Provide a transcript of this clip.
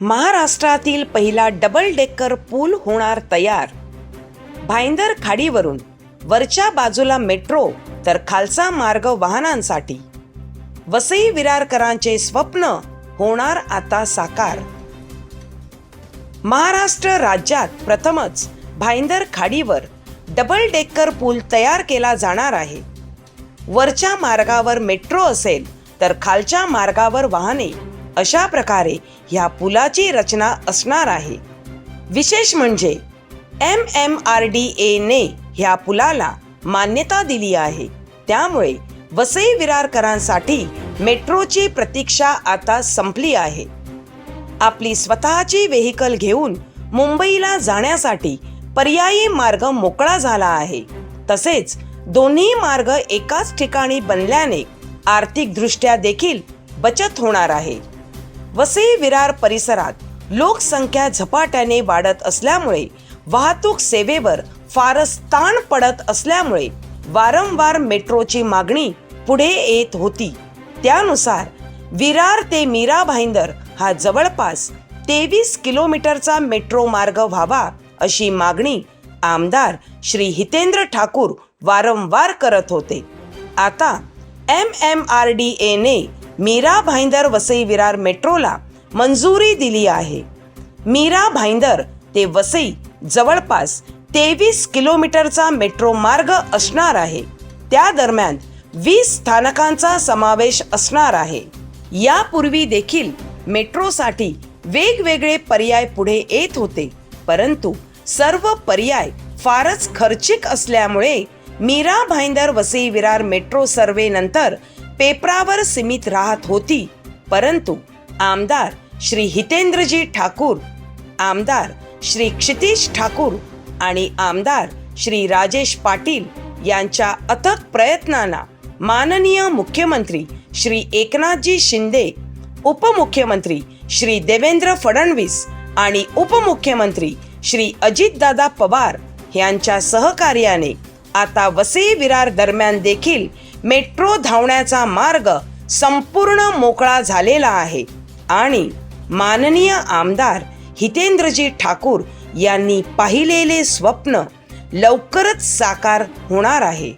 महाराष्ट्रातील पहिला double decker पूल होणार तयार. भाईंदर खाडीवरून वरच्या बाजूला मेट्रो तर खालचा मार्ग वाहनांसाठी. वसई विरारकरांचे स्वप्न होणार आता साकार. महाराष्ट्र राज्यात प्रथमच भाईंदर खाडीवर डबल डेकर पूल तयार केला जाणार आहे. वरच्या मार्गावर मेट्रो असेल तर खालच्या मार्गावर वाहने अशा प्रकारे ह्या पुलाची रचना असणार आहे. विशेष म्हणजे एम एम आर डी एने ह्या पुलाला मान्यता दिली आहे. त्यामुळे वसई विरारकरांसाठी मेट्रोची प्रतीक्षा आता संपली आहे. आपली स्वतःची व्हेकल घेऊन मुंबईला जाण्यासाठी पर्यायी मार्ग मोकळा झाला आहे. तसेच दोन्ही मार्ग एकाच ठिकाणी बनल्याने आर्थिकदृष्ट्या देखील बचत होणार आहे. वसई विरार परिसरात लोकसंख्या झपाट्याने वाढत असल्यामुळे वाहतूक सेवेवर फारच ताण पडत असल्यामुळे वारंवार मेट्रोची मागणी पुढे येत होती. त्यानुसार विरार ते मीरा भाईंदर हा जवळपास तेवीस किलोमीटरचा मेट्रो मार्ग व्हावा अशी मागणी आमदार श्री हितेंद्र ठाकूर वारंवार करत होते. आता एम एम आर डी एने मीरा भाईंदर वसई विरार मेट्रोला मंजुरी दिली आहे. मीरा भाईंदर ते वसई जवळपास तेवीस किलोमीटरचा मेट्रो मार्ग असणार आहे. त्या दरम्यान वीस स्थानकांचा समावेश असणार आहे. यापूर्वी देखील मेट्रोसाठी वेगवेगळे पर्याय पुढे येत होते परंतु सर्व पर्याय फारच खर्चिक असल्यामुळे मीरा भाईंदर वसई विरार मेट्रो सर्वे नंतर पेपरावर सीमित राहत होती. परंतु आमदार श्री हितेंद्रजी ठाकूर आमदार श्री क्षितिश ठाकूर आणि आमदार श्री राजेश पाटील यांच्या अथक प्रयत्नांना माननीय मुख्यमंत्री श्री एकनाथजी शिंदे उपमुख्यमंत्री श्री देवेंद्र फडणवीस आणि उपमुख्यमंत्री श्री अजितदादा पवार यांच्या सहकार्याने आता वसई विरार दरम्यान देखील मेट्रो धावण्याचा मार्ग संपूर्ण मोकळा झालेला आहे. आणि माननीय आमदार हितेंद्रजी ठाकूर यांनी पाहिलेले स्वप्न लवकरच साकार होणार आहे.